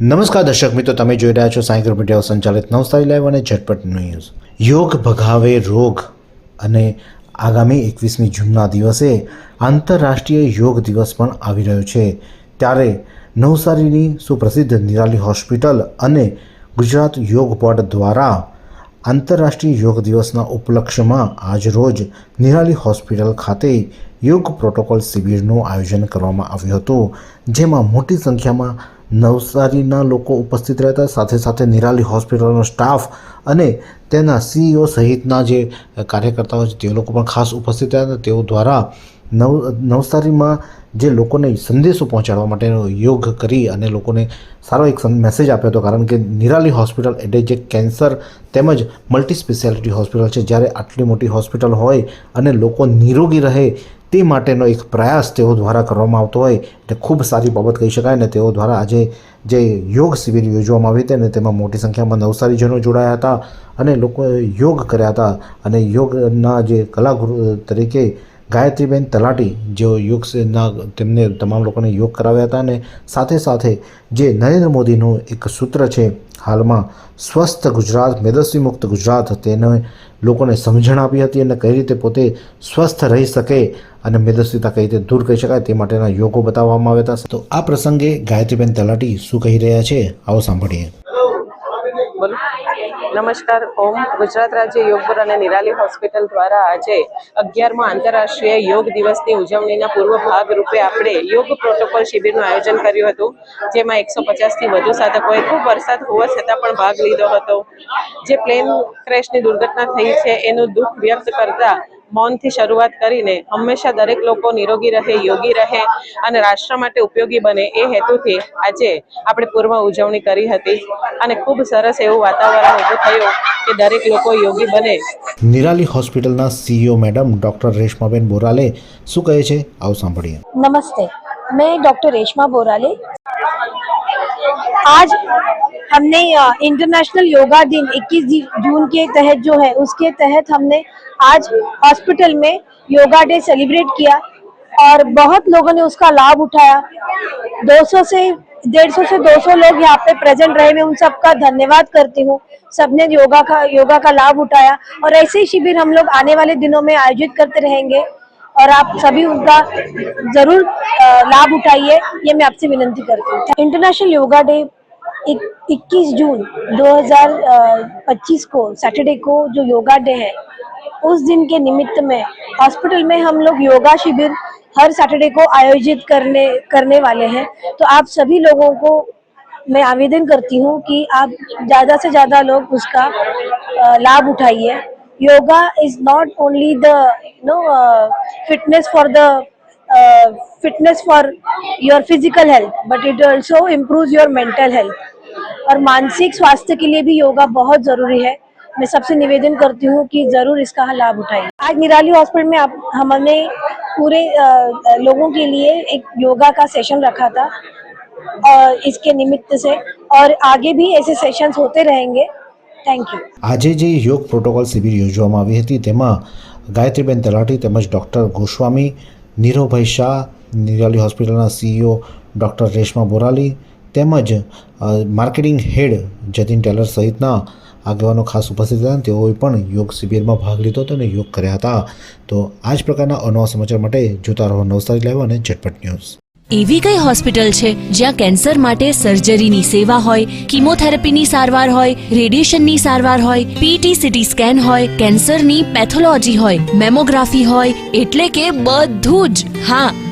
નમસ્કાર દર્શક મિત્રો, તમે જોઈ રહ્યા છો સાયકલ મીડિયા સંચાલિત નવસારી લાઈવ અને ઝટપટ ન્યૂઝ. યોગ ભગાવે રોગ અને આગામી એકવીસમી જૂનના દિવસે આંતરરાષ્ટ્રીય યોગ દિવસ પણ આવી રહ્યો છે. ત્યારે નવસારીની સુપ્રસિદ્ધ નિરાલી હોસ્પિટલ અને ગુજરાત યોગ બોર્ડ દ્વારા આંતરરાષ્ટ્રીય યોગ દિવસના ઉપલક્ષ્યમાં આજરોજ નિરાલી હોસ્પિટલ ખાતે યોગ પ્રોટોકોલ શિબિરનું આયોજન કરવામાં આવ્યું હતું, જેમાં મોટી સંખ્યામાં નવસારીના લોકો ઉપસ્થિત રહેતા, સાથે સાથે નિરાલી હોસ્પિટલનો સ્ટાફ અને તેના સીઈઓ સહિતના જે કાર્યકર્તાઓ છે તે લોકો પણ ખાસ ઉપસ્થિત રહ્યા હતા. તેઓ દ્વારા નવ, નવસારીમાં જે લોકોને સંદેશો પહોંચાડવા માટેનો યોગ કરી અને લોકોને સારો એક મેસેજ આપ્યો હતો. કારણ કે નિરાલી હોસ્પિટલ એટલે જે કેન્સર તેમજ મલ્ટી સ્પેશિયાલિટી હોસ્પિટલ છે. જ્યારે આટલી મોટી હોસ્પિટલ હોય અને લોકો નિરોગી રહે તે માટેનો એક પ્રયાસ તેઓ દ્વારા કરવામાં આવતો હોય એટલે ખૂબ સારી બાબત કહી શકાય ને તેઓ દ્વારા આજે જે યોગ શિબિર યોજવામાં આવી હતી અને તેમાં મોટી સંખ્યામાં નવસારીજનો જોડાયા હતા અને લોકોએ યોગ કર્યા હતા અને યોગના જે કલાગુરુ તરીકે ગાયત્રીબેન તલાટી, જેઓ યોગના તેમને તમામ લોકોને યોગ કરાવ્યા હતા અને સાથે સાથે જે નરેન્દ્ર મોદીનું એક સૂત્ર છે, હાલમાં સ્વસ્થ ગુજરાત, મેદસ્વી મુક્ત ગુજરાત, તેને લોકોને સમજણ આપી હતી અને કઈ રીતે પોતે સ્વસ્થ રહી શકે અને મેદસ્વીતા કઈ રીતે દૂર કરી શકાય તે માટેના યોગો બતાવવામાં આવ્યા હતા. તો આ પ્રસંગે ગાયત્રીબેન તલાટી શું કહી રહ્યા છે, આવો સાંભળીએ. નમસ્કાર, ઓમ ગુજરાત રાજ્ય યોગ બોર્ડ અને નિરાલી હોસ્પિટલ દ્વારા આજે અગિયારમો આંતરરાષ્ટ્રીય યોગ દિવસની ઉજવણીના પૂર્વ ભાગ રૂપે આપણે યોગ પ્રોટોકોલ શિબિરનું આયોજન કર્યું હતું, જેમાં એકસો પચાસથી વધુ સાધકોએ ખૂબ વરસાદ હોવા છતાં પણ ભાગ લીધો હતો. જે પ્લેન ક્રેશની દુર્ઘટના થઈ છે, એનું દુઃખ વ્યક્ત કરતા મૌનથી શરૂઆત કરીને હંમેશા દરેક લોકો નિરોગી રહે યોગી રહે અને રાષ્ટ્ર માટે ઉપયોગી બને એ હેતુથી આજે આપણે પૂર્વ ઉજવણી કરી હતી. અને ખૂબ સરસ એવું વાતાવરણ ઊભું થયું કે દરેક લોકો યોગી બને. નિરાલી હોસ્પિટલના CEO madam doctor Reshmaben Borale શું કહે છે? આવું સાંભળીએ. નમસ્તે. મેં ડોક્ટર રેશમા બોરાલે આજ हमने इंटरनेशनल योगा दिन 21 जून के तहत जो है, उसके तहत हमने आज हॉस्पिटल में योगा डे सेलिब्रेट किया और बहुत लोगों ने उसका लाभ उठाया। 200 से 150 से 200 लोग यहाँ पे प्रेजेंट रहे। मैं उन सबका धन्यवाद करती हूँ। सबने योगा का योगा का लाभ उठाया और ऐसे ही शिविर हम लोग आने वाले दिनों में आयोजित करते रहेंगे और आप सभी उनका ज़रूर लाभ उठाइए। ये मैं आपसे विनती करती हूँ। इंटरनेशनल योगा डे इक्कीस जून 2025 को, सैटरडे को जो योगा डे है, उस दिन के निमित्त में हॉस्पिटल में हम लोग योगा शिविर हर सैटरडे को आयोजित करने करने वाले हैं। तो आप सभी लोगों को मैं आवेदन करती हूँ कि आप ज़्यादा से ज़्यादा लोग उसका लाभ उठाइए। Yoga is not only the, no fitness for the fitness for your physical health, but it also improve your mental health. और मानसिक स्वास्थ्य के लिए भी योगा बहुत ज़रूरी है मैं सबसे निवेदन करती हूँ कि ज़रूर इसका लाभ उठाएं आज निराली हॉस्पिटल में आप हमने पूरे अ, अ, लोगों के लिए एक योगा का सेशन रखा था और इसके निमित्त से और आगे भी ऐसे सेशंस होते रहेंगे थैंक यू આજે જે યોગ પ્રોટોકોલ શિબિર યોજવામાં આવી હતી તેમાં ગાયત્રીબેન તલાટી તેમજ ડૉક્ટર ગોસ્વામી નીરવભાઈ શાહ નિરાલી હોસ્પિટલના સીઈઓ ડૉક્ટર રેશમા બોરાલી તેમજ માર્કેટિંગ હેડ જતીન ટેલર સહિતના આગેવાનો ખાસ ઉપસ્થિત હતા તેઓએ પણ યોગ શિબિરમાં ભાગ લીધો હતો અને યોગ કર્યા હતા. તો આ જ પ્રકારના અનવા સમાચાર માટે જોતા રહો નવસારી લાઈવ અને ઝટપટ ન્યૂઝ. એવી કઈ હોસ્પિટલ છે જ્યાં કેન્સર માટે સર્જરીની સેવા હોય, કિમોથેરાપીની સારવાર હોય, રેડિયેશનની સારવાર હોય પીટી સીટી સ્કેન હોય, કેન્સરની પેથોલોજી હોય, મેમોગ્રાફી હોય, એટલે કે બધું જ. હા